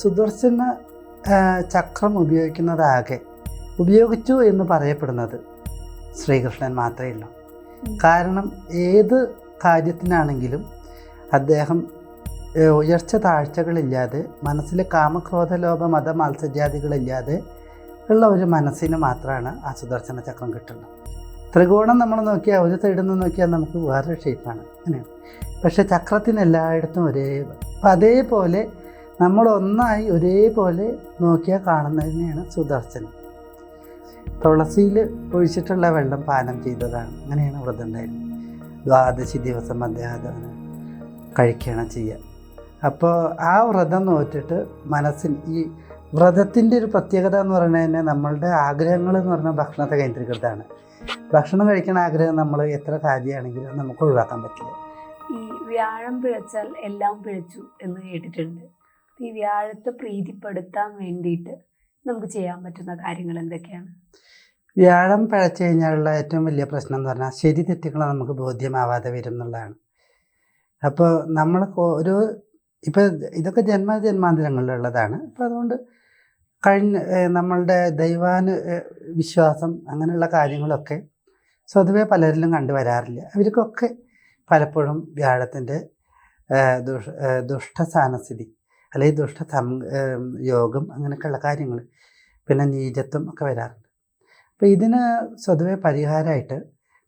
സുദർശന ചക്രം ഉപയോഗിക്കുന്നതാകെ ഉപയോഗിച്ചു എന്ന് പറയപ്പെടുന്നത് ശ്രീകൃഷ്ണൻ മാത്രമേ ഉള്ളൂ. കാരണം ഏത് കാര്യത്തിനാണെങ്കിലും അദ്ദേഹം ഉയർച്ച താഴ്ചകളില്ലാതെ മനസ്സിൽ കാമക്രോധ ലോഭ മത മത്സര്യാദികളില്ലാതെ ഉള്ള ഒരു മനസ്സിന് മാത്രമാണ് ആ സുദർശന ചക്രം കിട്ടുന്നത്. ത്രികോണം നമ്മൾ നോക്കിയാൽ ഒരു സൈഡിൽ നിന്ന് നോക്കിയാൽ നമുക്ക് വേറൊരു ഷേപ്പാണ് അങ്ങനെയാണ്. പക്ഷേ ചക്രത്തിന് എല്ലായിടത്തും ഒരേ അപ്പം അതേപോലെ നമ്മൾ ഒന്നായി ഒരേപോലെ നോക്കിയാൽ കാണുന്നതിനെയാണ് സുദർശനം. തുളസിയിൽ ഒഴിച്ചിട്ടുള്ള വെള്ളം പാനം ചെയ്തതാണ്. അങ്ങനെയാണ് വ്രതം ഉണ്ടായിരുന്നത്. ദ്വാദശി ദിവസം അദ്ദേഹം കഴിക്കുകയാണ് ചെയ്യുക. അപ്പോൾ ആ വ്രതം നോറ്റിട്ട് മനസ്സിൽ ഈ വ്രതത്തിന്റെ ഒരു പ്രത്യേകത എന്ന് പറഞ്ഞു തന്നെ നമ്മളുടെ ആഗ്രഹങ്ങൾ എന്ന് പറഞ്ഞാൽ ഭക്ഷണത്തെ കേന്ദ്രീകൃതമാണ്. ഭക്ഷണം കഴിക്കുന്ന ആഗ്രഹം നമ്മൾ എത്ര കാര്യമാണെങ്കിലും നമുക്ക് ഒഴിവാക്കാൻ പറ്റില്ല. ഈ വ്യാഴം പിഴച്ചാൽ എല്ലാം പിഴച്ചു എന്ന് കേട്ടിട്ടുണ്ട്. ഈ വ്യാഴത്തെ പ്രീതിപ്പെടുത്താൻ വേണ്ടിയിട്ട് നമുക്ക് ചെയ്യാൻ പറ്റുന്ന കാര്യങ്ങൾ എന്തൊക്കെയാണ്? വ്യാഴം പഴച്ചു കഴിഞ്ഞാലുള്ള ഏറ്റവും വലിയ പ്രശ്നം എന്ന് പറഞ്ഞാൽ ശരി തെറ്റുകൾ നമുക്ക് ബോധ്യമാവാതെ വരും എന്നുള്ളതാണ്. അപ്പോൾ നമ്മൾ ഒരു ഇപ്പോൾ ഇതൊക്കെ ജന്മ ജന്മാന്തരങ്ങളിലുള്ളതാണ്. അപ്പോൾ അതുകൊണ്ട് കഴിഞ്ഞ നമ്മളുടെ ദൈവാനു വിശ്വാസം അങ്ങനെയുള്ള കാര്യങ്ങളൊക്കെ സ്വതവേ പലരിലും കണ്ടുവരാറില്ല അവർക്കൊക്കെ പലപ്പോഴും വ്യാഴത്തിന്റെ ദുഷ്ട ദുഷ ഏഹ് ദുഷ്ടസ്ഥാനസ്ഥിതി അല്ലെങ്കിൽ ദുഷ്ട യോഗം അങ്ങനെയൊക്കെയുള്ള കാര്യങ്ങൾ പിന്നെ നീചത്വം ഒക്കെ വരാറുണ്ട്. അപ്പോൾ ഇതിന് സ്വതവേ പരിഹാരമായിട്ട്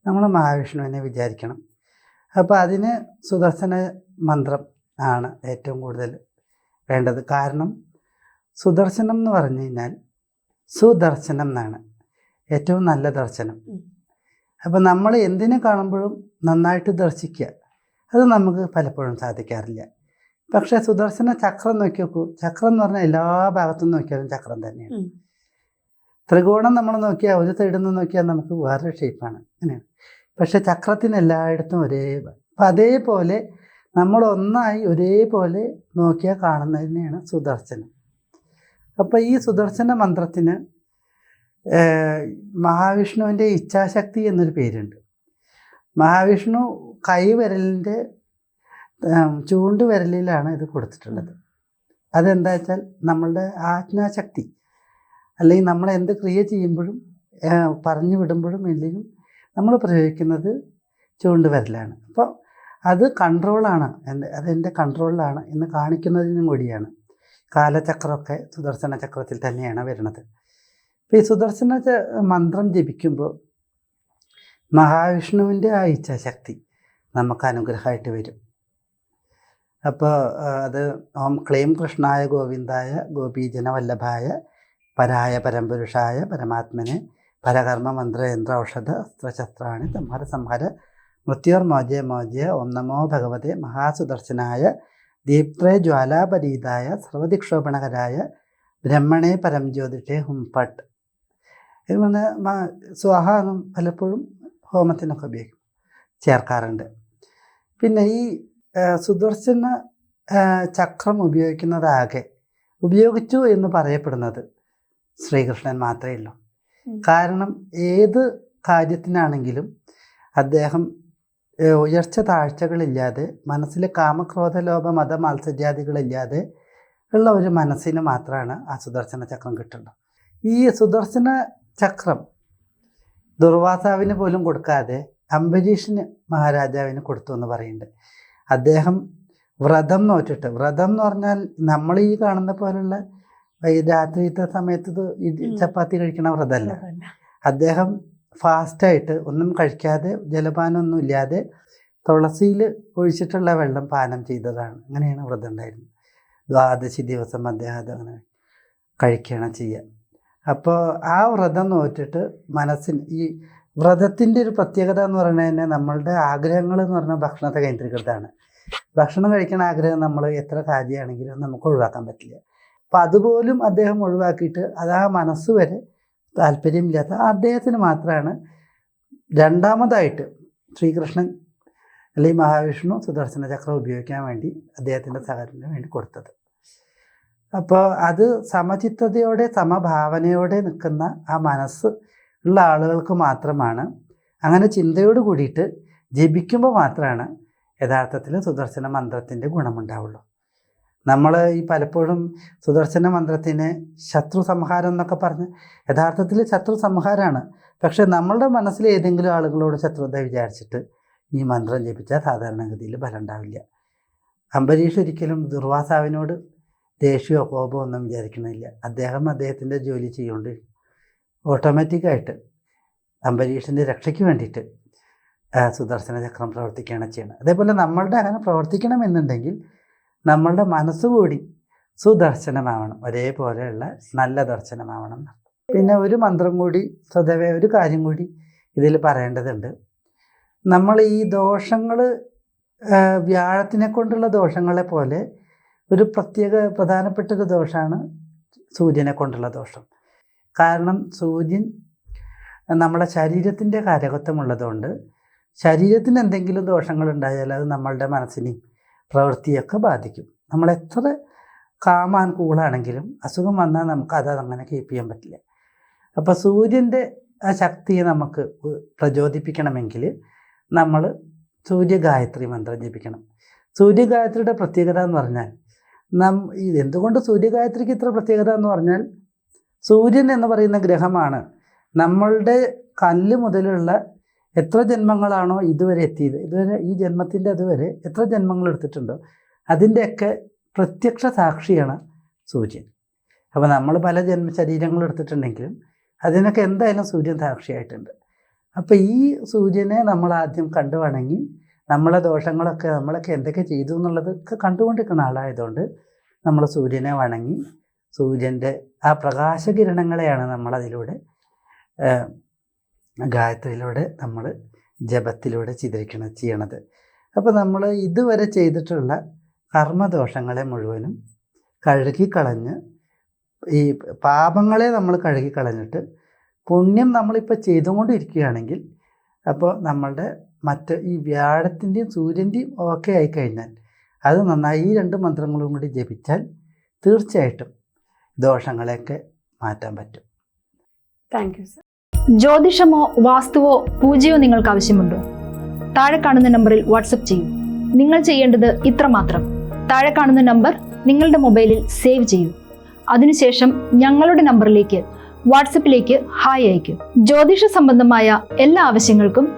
നമ്മൾ മഹാവിഷ്ണുവിനെ വിചാരിക്കണം. അപ്പോൾ അതിന് സുദർശന മന്ത്രം ആണ് ഏറ്റവും കൂടുതൽ വേണ്ടത്. കാരണം സുദർശനം എന്ന് പറഞ്ഞു കഴിഞ്ഞാൽ സുദർശനം എന്നാണ് ഏറ്റവും നല്ല ദർശനം. അപ്പോൾ നമ്മൾ എന്തിനെ കാണുമ്പോഴും നന്നായിട്ട് ദർശിക്കുക. അത് നമുക്ക് പലപ്പോഴും സാധിക്കാറില്ല. പക്ഷേ സുദർശന ചക്രം നോക്കി നോക്കൂ ചക്രം എന്ന് പറഞ്ഞാൽ എല്ലാ ഭാഗത്തും നോക്കിയാലും ചക്രം തന്നെയാണ്. ത്രികോണം നമ്മൾ നോക്കിയാൽ ഒരു സൈഡിൽ നിന്ന് നോക്കിയാൽ നമുക്ക് വേറൊരു ഷേപ്പാണ് അങ്ങനെയാണ്. പക്ഷേ ചക്രത്തിന് എല്ലായിടത്തും ഒരേ അപ്പം അതേപോലെ നമ്മൾ ഒന്നായി ഒരേപോലെ നോക്കിയാൽ കാണുന്നതിനെയാണ് സുദർശനം. അപ്പോൾ ഈ സുദർശന മന്ത്രത്തിന് മഹാവിഷ്ണുവിന്റെ ഇച്ഛാശക്തി എന്നൊരു പേരുണ്ട്. മഹാവിഷ്ണു കൈവിരലിന്റെ ഏഹ്, ചൂണ്ടുവിരലിലാണ് ഇത് കൊടുത്തിട്ടുള്ളത്. അതെന്താ വെച്ചാൽ നമ്മളുടെ ആജ്ഞാശക്തി അല്ലെങ്കിൽ നമ്മൾ എന്ത് ക്രിയ ചെയ്യുമ്പോഴും പറഞ്ഞു വിടുമ്പോഴും ഇല്ലെങ്കിലും നമ്മൾ പ്രയോഗിക്കുന്നത് ചൂണ്ട് വിരലാണ്. അപ്പോൾ അത് കൺട്രോളാണ് എന്റെ അതെന്റെ കൺട്രോളിലാണ് എന്ന് കാണിക്കുന്നതിനും കൂടിയാണ്. കാലചക്രമൊക്കെ സുദർശന ചക്രത്തിൽ തന്നെയാണ് വരുന്നത്. അപ്പോൾ ഈ സുദർശന മന്ത്രം ജപിക്കുമ്പോൾ മഹാവിഷ്ണുവിന്റെ ആ ഇച്ഛാശക്തി നമുക്ക് അനുഗ്രഹമായിട്ട് വരും. അപ്പോൾ അത് ഓം ക്ലീം കൃഷ്ണായ ഗോവിന്ദായ ഗോപീജനവല്ലഭായ പരായ പരമ്പുരുഷായ പരമാത്മനെ പരകർമ്മ മന്ത്ര യന്ത്ര ഔഷധ അസ്ത്രശസ്ത്രാണി സംഹാര സംഹാര മൃത്യോർ മോജയ മോജയ ഓം നമോ ഭഗവതെ മഹാസുദർശനായ ദീപ്ത്രേ ജ്വാലാപരീതായ സർവദിക്ഷോപണകരായ ബ്രഹ്മണേ പരം ജ്യോതിഷേ ഹും പട്ട്. ഇത് പറഞ്ഞ മ- സ്വാഹ പലപ്പോഴും ഹോമത്തിനൊക്കെ ഉപയോഗിക്കും ചേർക്കാറുണ്ട്. പിന്നെ ഈ സുദർശന ചക്രം ഉപയോഗിക്കുന്നതാകെ ഉപയോഗിച്ചു എന്ന് പറയപ്പെടുന്നത് ശ്രീകൃഷ്ണൻ മാത്രമേ ഉള്ളൂ. കാരണം ഏത് കാര്യത്തിനാണെങ്കിലും അദ്ദേഹം ഉയർച്ച താഴ്ചകളില്ലാതെ മനസ്സിൽ കാമക്രോധ ലോഭ മത മത്സര്യാദികളില്ലാതെ ഉള്ള ഒരു മനസ്സിന് മാത്രമാണ് ആ സുദർശന ചക്രം കിട്ടുന്നത് ഈ സുദർശന ചക്രം ദുർവാസാവിന് പോലും കൊടുക്കാതെ അംബരീഷിന് മഹാരാജാവിന് കൊടുത്തു എന്ന് പറയുന്നുണ്ട്. അദ്ദേഹം വ്രതം നോറ്റിട്ട്. വ്രതം എന്ന് പറഞ്ഞാൽ നമ്മൾ ഈ കാണുന്ന പോലുള്ള ഈ രാത്രിത്തെ സമയത്ത് ചപ്പാത്തി കഴിക്കണ വ്രതമല്ല. അദ്ദേഹം ഫാസ്റ്റായിട്ട് ഒന്നും കഴിക്കാതെ ജലപാനമൊന്നും ഇല്ലാതെ തുളസിയിൽ ഒഴിച്ചിട്ടുള്ള വെള്ളം പാനം ചെയ്തതാണ്. അങ്ങനെയാണ് വ്രതം ഉണ്ടായിരുന്നത്. ദ്വാദശി ദിവസം അദ്ദേഹം അതങ്ങനെ അങ്ങനെ കഴിക്കുകയാണ് ചെയ്യുക. അപ്പോൾ ആ വ്രതം നോറ്റിട്ട് മനസ്സിന് ഈ വ്രതത്തിന്റെ ഒരു പ്രത്യേകത എന്ന് പറഞ്ഞു തന്നെ നമ്മളുടെ ആഗ്രഹങ്ങൾ എന്ന് പറഞ്ഞാൽ ഭക്ഷണത്തെ കേന്ദ്രീകൃതമാണ്. ഭക്ഷണം കഴിക്കുന്ന ആഗ്രഹം നമ്മൾ എത്ര കാര്യമാണെങ്കിലും നമുക്ക് ഒഴിവാക്കാൻ പറ്റില്ല. അപ്പം അതുപോലും അദ്ദേഹം ഒഴിവാക്കിയിട്ട് അത് ആ മനസ്സ് വരെ താല്പര്യമില്ലാത്ത അദ്ദേഹത്തിന് മാത്രമാണ് രണ്ടാമതായിട്ട് ശ്രീകൃഷ്ണൻ അല്ലെങ്കിൽ മഹാവിഷ്ണു സുദർശന ചക്രം ഉപയോഗിക്കാൻ വേണ്ടി അദ്ദേഹത്തിന്റെ സഹകരണത്തിന് വേണ്ടി കൊടുത്തത്. അപ്പോൾ അത് സമചിത്തതയോടെ സമഭാവനയോടെ നിൽക്കുന്ന ആ മനസ്സ് ഉള്ള ആളുകൾക്ക് മാത്രമാണ്. അങ്ങനെ ചിന്തയോട് കൂടിയിട്ട് ജപിക്കുമ്പോൾ മാത്രമാണ് യഥാർത്ഥത്തിൽ സുദർശന മന്ത്രത്തിന്റെ ഗുണമുണ്ടാവുള്ളൂ. നമ്മൾ ഈ പലപ്പോഴും സുദർശന മന്ത്രത്തിന് ശത്രു സംഹാരം എന്നൊക്കെ പറഞ്ഞ് യഥാർത്ഥത്തിൽ ശത്രു സംഹാരമാണ്. പക്ഷെ നമ്മളുടെ മനസ്സിൽ ഏതെങ്കിലും ആളുകളോട് ശത്രുത വിചാരിച്ചിട്ട് ഈ മന്ത്രം ജപിച്ചാൽ സാധാരണഗതിയിൽ ഫലം ഉണ്ടാവില്ല അംബരീഷ് ഒരിക്കലും ദുർവാസാവിനോട് ദേഷ്യമോ കോപമോ ഒന്നും വിചാരിക്കണില്ല. അദ്ദേഹം അദ്ദേഹത്തിന്റെ ജോലി ചെയ്യുകൊണ്ട് ഓട്ടോമാറ്റിക്കായിട്ട് അംബരീഷിന്റെ രക്ഷയ്ക്ക് വേണ്ടിയിട്ട് സുദർശന ചക്രം പ്രവർത്തിക്കുകയാണ് ചെയ്യുന്നത്. അതേപോലെ നമ്മളുടെ അങ്ങനെ പ്രവർത്തിക്കണമെന്നുണ്ടെങ്കിൽ നമ്മളുടെ മനസ്സുകൂടി സുദർശനമാവണം. ഒരേപോലെയുള്ള നല്ല ദർശനമാവണം. പിന്നെ ഒരു മന്ത്രം കൂടി സ്വതവേ ഒരു കാര്യം കൂടി ഇതിൽ പറയേണ്ടതുണ്ട്. നമ്മൾ ഈ ദോഷങ്ങൾ വ്യാഴത്തിനെ കൊണ്ടുള്ള ദോഷങ്ങളെ പോലെ ഒരു പ്രത്യേക പ്രധാനപ്പെട്ട ഒരു ദോഷമാണ് സൂര്യനെ കൊണ്ടുള്ള ദോഷം. കാരണം സൂര്യൻ നമ്മുടെ ശരീരത്തിന്റെ കാരകത്വമുള്ളതുകൊണ്ട് ശരീരത്തിന് എന്തെങ്കിലും ദോഷങ്ങൾ ഉണ്ടായാൽ അത് നമ്മളുടെ മനസ്സിനെയും പ്രവൃത്തിയൊക്കെ ബാധിക്കും. നമ്മൾ എത്ര കാമാൻ കൂളാണെങ്കിലും അസുഖം വന്നാൽ നമുക്ക് അത് അങ്ങനെ കീപ്പ് ചെയ്യാൻ പറ്റില്ല. അപ്പോൾ സൂര്യന്റെ ആ ശക്തിയെ നമുക്ക് പ്രചോദിപ്പിക്കണമെങ്കിൽ നമ്മൾ സൂര്യഗായത്രി മന്ത്രം ജപിക്കണം. സൂര്യഗായത്രിയുടെ പ്രത്യേകത എന്ന് പറഞ്ഞാൽ നം എന്തുകൊണ്ട് സൂര്യഗായത്രിക്ക് ഇത്ര പ്രത്യേകത എന്ന് പറഞ്ഞാൽ സൂര്യൻ എന്ന് പറയുന്ന ഗ്രഹമാണ് നമ്മളുടെ കല്ല് മുതലുള്ള എത്ര ജന്മങ്ങളാണോ ഇതുവരെ എത്തിയത്. ഇതുവരെ ഈ ജന്മത്തിന്റെ അതുവരെ എത്ര ജന്മങ്ങൾ എടുത്തിട്ടുണ്ടോ? അതിന്റെയൊക്കെ പ്രത്യക്ഷ സാക്ഷിയാണ് സൂര്യൻ. അപ്പോൾ നമ്മൾ പല ജന്മ ശരീരങ്ങൾ എടുത്തിട്ടുണ്ടെങ്കിലും അതിനൊക്കെ എന്തായാലും സൂര്യൻ സാക്ഷിയായിട്ടുണ്ട്. അപ്പോൾ ഈ സൂര്യനെ നമ്മൾ ആദ്യം കണ്ടു വണങ്ങി നമ്മളെ ദോഷങ്ങളൊക്കെ നമ്മളൊക്കെ എന്തൊക്കെ ചെയ്തു എന്നുള്ളതൊക്കെ കണ്ടുകൊണ്ടിരിക്കുന്ന ആളായതുകൊണ്ട് നമ്മൾ സൂര്യനെ വണങ്ങി സൂര്യന്റെ ആ പ്രകാശകിരണങ്ങളെയാണ് നമ്മളതിലൂടെ അതിലൂടെ ഗായത്രിയിലൂടെ നമ്മൾ ജപത്തിലൂടെ ചിത്രിക്കണം ചെയ്യണത്. അപ്പോൾ നമ്മൾ ഇതുവരെ ചെയ്തിട്ടുള്ള കർമ്മദോഷങ്ങളെ മുഴുവനും കഴുകിക്കളഞ്ഞ് ഈ പാപങ്ങളെ നമ്മൾ കഴുകിക്കളഞ്ഞിട്ട് പുണ്യം നമ്മളിപ്പോൾ ചെയ്തുകൊണ്ടിരിക്കുകയാണെങ്കിൽ അപ്പോൾ നമ്മളുടെ മറ്റ് ഈ വ്യാഴത്തിന്റെയും സൂര്യന്റെയും ഒക്കെ ആയിക്കഴിഞ്ഞാൽ അത് നന്നായി ഈ രണ്ട് മന്ത്രങ്ങളും കൂടി ജപിച്ചാൽ തീർച്ചയായിട്ടും ദോഷങ്ങളെയൊക്കെ മാറ്റാൻ പറ്റും. താങ്ക് യു സർ ജ്യോതിഷമോ വാസ്തുവോ പൂജയോ നിങ്ങൾക്ക് ആവശ്യമുണ്ടോ? താഴെ കാണുന്ന നമ്പറിൽ വാട്സപ്പ് ചെയ്യൂ. നിങ്ങൾ ചെയ്യേണ്ടത് ഇത്രമാത്രം താഴെ കാണുന്ന നമ്പർ നിങ്ങളുടെ മൊബൈലിൽ സേവ് ചെയ്യൂ. അതിനുശേഷം ഞങ്ങളുടെ നമ്പറിലേക്ക് വാട്സപ്പിലേക്ക് ഹായ് അയയ്ക്കും. ജ്യോതിഷ സംബന്ധമായ എല്ലാ ആവശ്യങ്ങൾക്കും